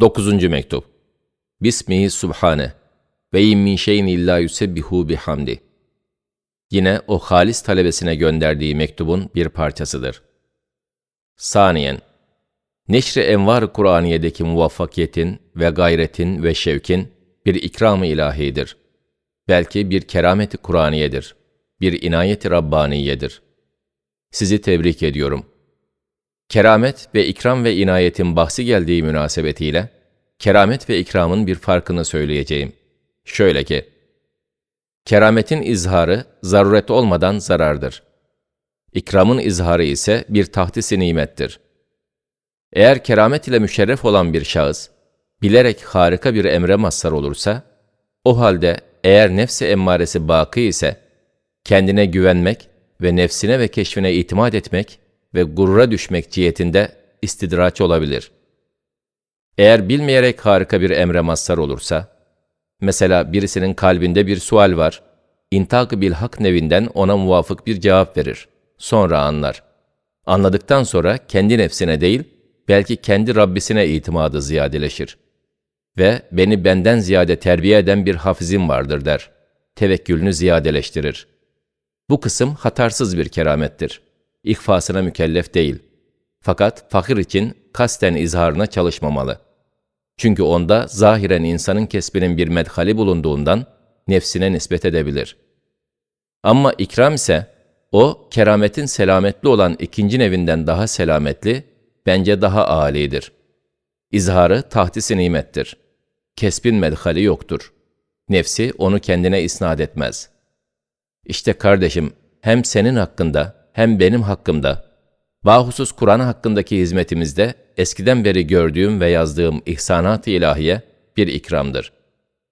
9. mektup. Bismihi subhane ve in min şeyin illa yusebbihu bihamdi. Yine o halis talebesine gönderdiği mektubun bir parçasıdır. Saniyen, Neşri Envar Kur'aniye'deki muvaffakiyetin ve gayretin ve şevkin bir ikram-ı ilahidir. Belki bir kerameti Kur'aniyedir. Bir inayeti Rabbaniyedir. Sizi tebrik ediyorum. Keramet ve ikram ve inayetin bahsi geldiği münasebetiyle, keramet ve ikramın bir farkını söyleyeceğim. Şöyle ki, kerametin izharı zaruret olmadan zarardır. İkramın izharı ise bir tahtisi nimettir. Eğer keramet ile müşerref olan bir şahıs, bilerek harika bir emre mazhar olursa, o halde eğer nefsi emmaresi bakı ise, kendine güvenmek ve nefsine ve keşfine itimat etmek ve gurura düşmek cihetinde istidraç olabilir. Eğer bilmeyerek harika bir emre mazhar olursa, mesela birisinin kalbinde bir sual var, intak bil hak nevinden ona muvafık bir cevap verir. Sonra anlar. Anladıktan sonra kendi nefsine değil, belki kendi Rabbisine itimadı ziyadeleşir. Ve beni benden ziyade terbiye eden bir hafizim vardır der. Tevekkülünü ziyadeleştirir. Bu kısım hatarsız bir keramettir. İhfasına mükellef değil. Fakat fakir için kasten izharına çalışmamalı. Çünkü onda zahiren insanın kesbinin bir medhali bulunduğundan nefsine nispet edebilir. Ama ikram ise o kerametin selametli olan ikinci nevinden daha selametli, bence daha âlidir. İzharı tahtisi nimettir. Kesbin medhali yoktur. Nefsi onu kendine isnat etmez. İşte kardeşim, hem senin hakkında hem benim hakkımda, bahusus Kur'an hakkındaki hizmetimizde eskiden beri gördüğüm ve yazdığım ihsanat-ı ilahiye bir ikramdır.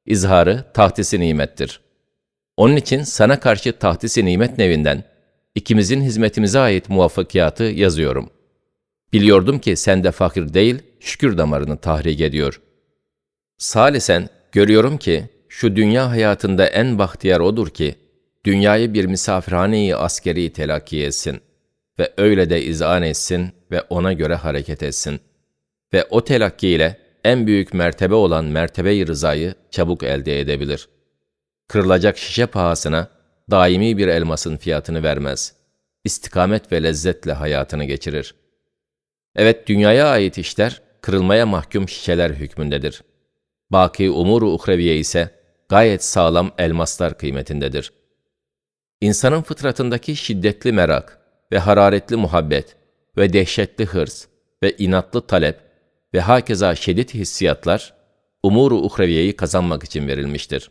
İzharı tahtisi nimettir. Onun için sana karşı tahtisi nimet nevinden, ikimizin hizmetimize ait muvaffakiyatı yazıyorum. Biliyordum ki sen de fakir değil, şükür damarını tahrik ediyor. Salisen, görüyorum ki, şu dünya hayatında en bahtiyar odur ki, dünyayı bir misafirhaneyi askeri telakki etsin ve öyle de izan etsin ve ona göre hareket etsin. Ve o telakki ile en büyük mertebe olan mertebe-i rızayı çabuk elde edebilir. Kırılacak şişe pahasına daimi bir elmasın fiyatını vermez. İstikamet ve lezzetle hayatını geçirir. Evet dünyaya ait işler kırılmaya mahkum şişeler hükmündedir. Baki umuru uhreviye ise gayet sağlam elmaslar kıymetindedir. İnsanın fıtratındaki şiddetli merak ve hararetli muhabbet ve dehşetli hırs ve inatlı talep ve hakeza şiddet hissiyatlar umuru uhreviyeyi kazanmak için verilmiştir.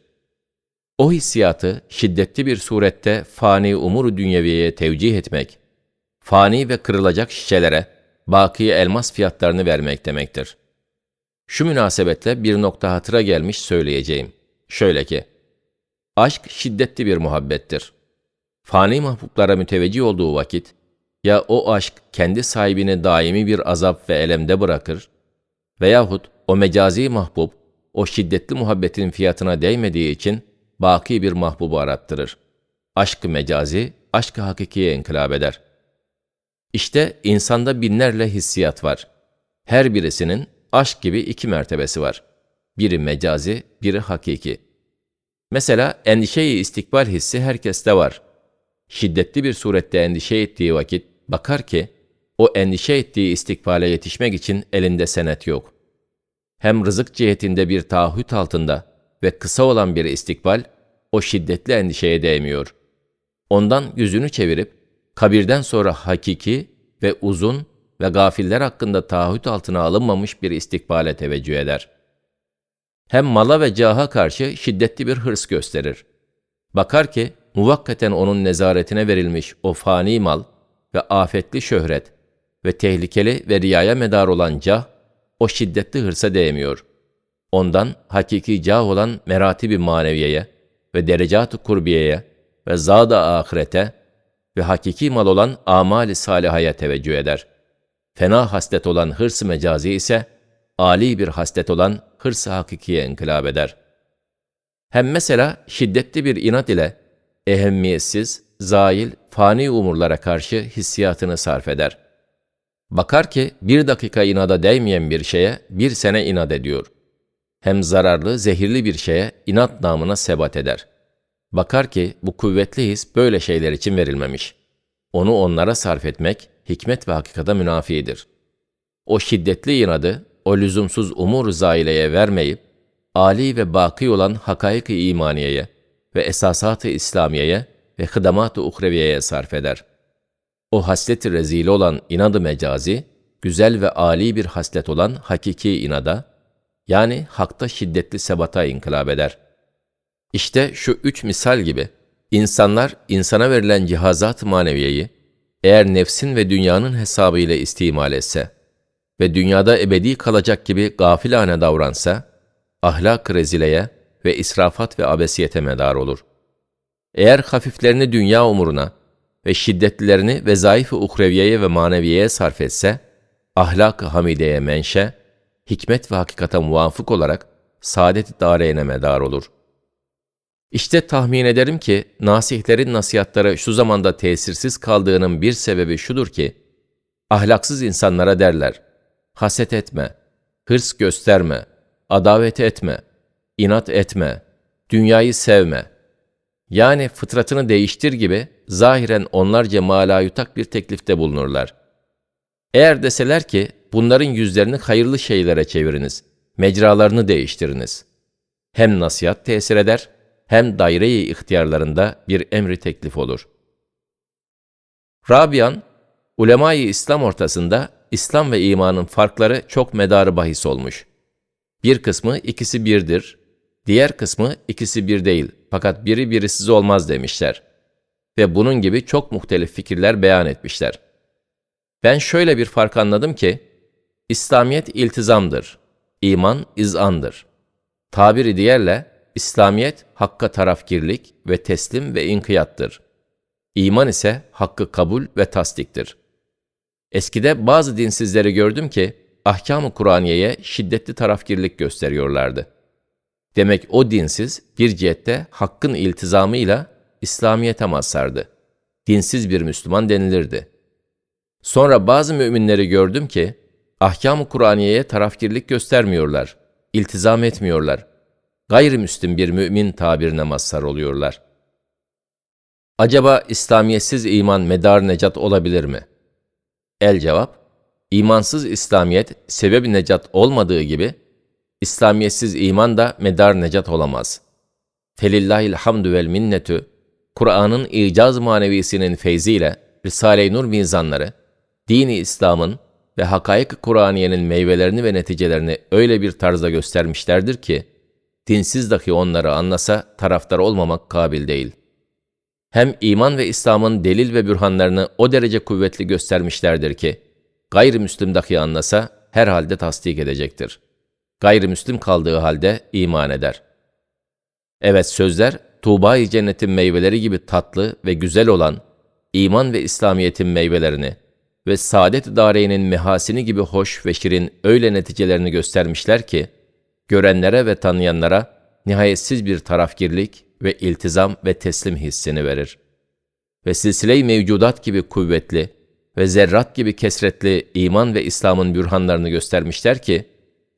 O hissiyatı şiddetli bir surette fani umuru dünyeviyeye tevcih etmek, fani ve kırılacak şişelere baki elmas fiyatlarını vermek demektir. Şu münasebetle bir nokta hatıra gelmiş söyleyeceğim. Şöyle ki, aşk şiddetli bir muhabbettir. Fani mahbublara müteveccih olduğu vakit, ya o aşk kendi sahibini daimi bir azap ve elemde bırakır, veyahut o mecazi mahbub, o şiddetli muhabbetin fiyatına değmediği için baki bir mahbubu arattırır. Aşk-ı mecazi, aşk-ı hakikiye inkılap eder. İşte insanda binlerle hissiyat var. Her birisinin aşk gibi iki mertebesi var. Biri mecazi, biri hakiki. Mesela endişeyi istikbal hissi herkeste var. Şiddetli bir surette endişe ettiği vakit bakar ki o endişe ettiği istikbale yetişmek için elinde senet yok. Hem rızık cihetinde bir taahhüt altında ve kısa olan bir istikbal o şiddetli endişeye değmiyor. Ondan yüzünü çevirip kabirden sonra hakiki ve uzun ve gafiller hakkında taahhüt altına alınmamış bir istikbale teveccüh eder. Hem mala ve caha karşı şiddetli bir hırs gösterir. Bakar ki muvakkaten onun nezaretine verilmiş o fani mal ve afetli şöhret ve tehlikeli ve riyaya medar olan cah, o şiddetli hırsa değmiyor. Ondan hakiki cah olan meratibi maneviyeye ve derecat-ı kurbiyeye ve zada ahirete ve hakiki mal olan amali salihaya teveccüh eder. Fena haslet olan hırs-ı mecazi ise, âli bir haslet olan hırs-ı hakikiye inkılap eder. Hem mesela şiddetli bir inat ile ehemmiyetsiz, zail, fani umurlara karşı hissiyatını sarf eder. Bakar ki bir dakika inada değmeyen bir şeye bir sene inat ediyor. Hem zararlı, zehirli bir şeye inat namına sebat eder. Bakar ki bu kuvvetli his böyle şeyler için verilmemiş. Onu onlara sarf etmek hikmet ve hakikata münafidir. O şiddetli inadı, o lüzumsuz umur zaileye vermeyip, âli ve baki olan hakaik-i imaniyeye ve esasat-ı İslamiye'ye ve hıdamat-ı uhreviyeye sarf eder. O haslet-i rezil olan inadı mecazi, güzel ve âli bir haslet olan hakiki inada, yani hakta şiddetli sebata inkılap eder. İşte şu üç misal gibi, insanlar insana verilen cihazat-ı maneviyeyi, eğer nefsin ve dünyanın hesabı ile istimal etse ve dünyada ebedi kalacak gibi gafilane davransa, ahlak rezileye ve israfat ve abesiyete medar olur. Eğer hafiflerini dünya umuruna ve şiddetlilerini vezayif-i uhreviyeye ve maneviyeye sarf etse, ahlak-ı hamideye menşe, hikmet ve hakikata muvafık olarak saadet-i dareyne medar olur. İşte tahmin ederim ki nasihlerin nasihatları şu zamanda tesirsiz kaldığının bir sebebi şudur ki, ahlaksız insanlara derler, haset etme, hırs gösterme, adavet etme, inat etme, dünyayı sevme. Yani fıtratını değiştir gibi zahiren onlarca malayutak bir teklifte bulunurlar. Eğer deseler ki bunların yüzlerini hayırlı şeylere çeviriniz, mecralarını değiştiriniz. Hem nasihat tesir eder, hem daire-i ihtiyarlarında bir emri teklif olur. Rabian, ulemayı İslam ortasında İslam ve imanın farkları çok medarı bahis olmuş. Bir kısmı ikisi birdir, diğer kısmı ikisi bir değil fakat biri birisiz olmaz demişler. Ve bunun gibi çok muhtelif fikirler beyan etmişler. Ben şöyle bir fark anladım ki, İslamiyet iltizamdır, iman izandır. Tabiri diğerle, İslamiyet hakka tarafgirlik ve teslim ve inkiyattır. İman ise hakkı kabul ve tasdiktir. Eskide bazı dinsizleri gördüm ki ahkam-ı Kur'aniye'ye şiddetli tarafgirlik gösteriyorlardı. Demek o dinsiz bir cihette hakkın iltizamıyla İslamiyet'e mazhardı. Dinsiz bir Müslüman denilirdi. Sonra bazı müminleri gördüm ki ahkam-ı Kur'aniye'ye tarafgirlik göstermiyorlar, iltizam etmiyorlar gayrimüslim bir mümin tabirine mazhar oluyorlar. Acaba İslamiyetsiz iman medar necat olabilir mi? El cevap, imansız İslamiyet sebep necat olmadığı gibi, İslamiyetsiz iman da medar necat olamaz. Felillahil hamdü vel minnetü, Kur'an'ın icaz manevisinin feyziyle Risale-i Nur mizanları, dini İslam'ın ve hakaik Kur'aniyenin meyvelerini ve neticelerini öyle bir tarzda göstermişlerdir ki, dinsiz dahi onları anlasa taraftar olmamak kabil değil. Hem iman ve İslam'ın delil ve bürhanlarını o derece kuvvetli göstermişlerdir ki, gayrimüslim dahi anlasa herhalde tasdik edecektir. Gayrimüslim kaldığı halde iman eder. Evet sözler, Tuğba-i Cennet'in meyveleri gibi tatlı ve güzel olan iman ve İslamiyet'in meyvelerini ve saadet dareyinin mehasini gibi hoş ve şirin öyle neticelerini göstermişler ki, görenlere ve tanıyanlara nihayetsiz bir tarafgirlik ve iltizam ve teslim hissini verir. Ve silsile-i mevcudat gibi kuvvetli ve zerrat gibi kesretli iman ve İslam'ın bürhanlarını göstermişler ki,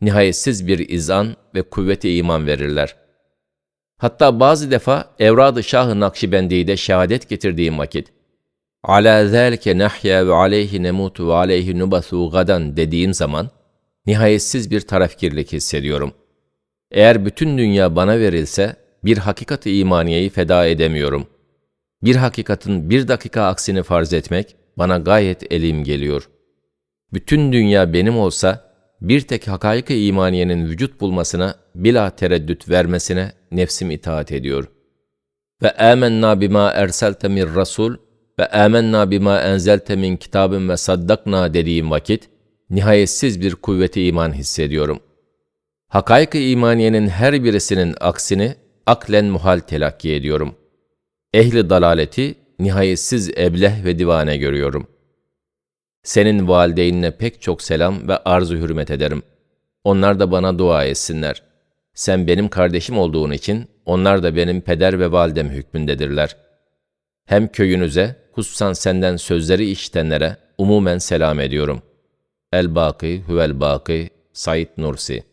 nihayetsiz bir izan ve kuvveti iman verirler. Hatta bazı defa Evrad-ı Şah-ı Nakşibendi'de şehadet getirdiğim vakit, ala zâlike nahya ve aleyhi nemutu ve aleyhi nubathu gadan dediğim zaman, nihayetsiz bir tarafkirlik hissediyorum. Eğer bütün dünya bana verilse, bir hakikat-ı imaniyeyi feda edemiyorum. Bir hakikatin bir dakika aksini farz etmek bana gayet elim geliyor. Bütün dünya benim olsa, bir tek hakaik-ı imaniyenin vücut bulmasına bila tereddüt vermesine nefsim itaat ediyor. Ve âmennâ bimâ erselte min rasul ve âmennâ bimâ enzelte min kitabın ve saddakna dediğim vakit, nihayetsiz bir kuvveti iman hissediyorum. Hakaik-ı imaniyenin her birisinin aksini aklen muhal telakki ediyorum. Ehli dalaleti nihayetsiz ebleh ve divane görüyorum. Senin valideynine pek çok selam ve arzu hürmet ederim. Onlar da bana dua etsinler. Sen benim kardeşim olduğun için onlar da benim peder ve validem hükmündedirler. Hem köyünüze, hususan senden sözleri işitenlere umumen selam ediyorum.'' El Baki Huvel Baki Said Nursi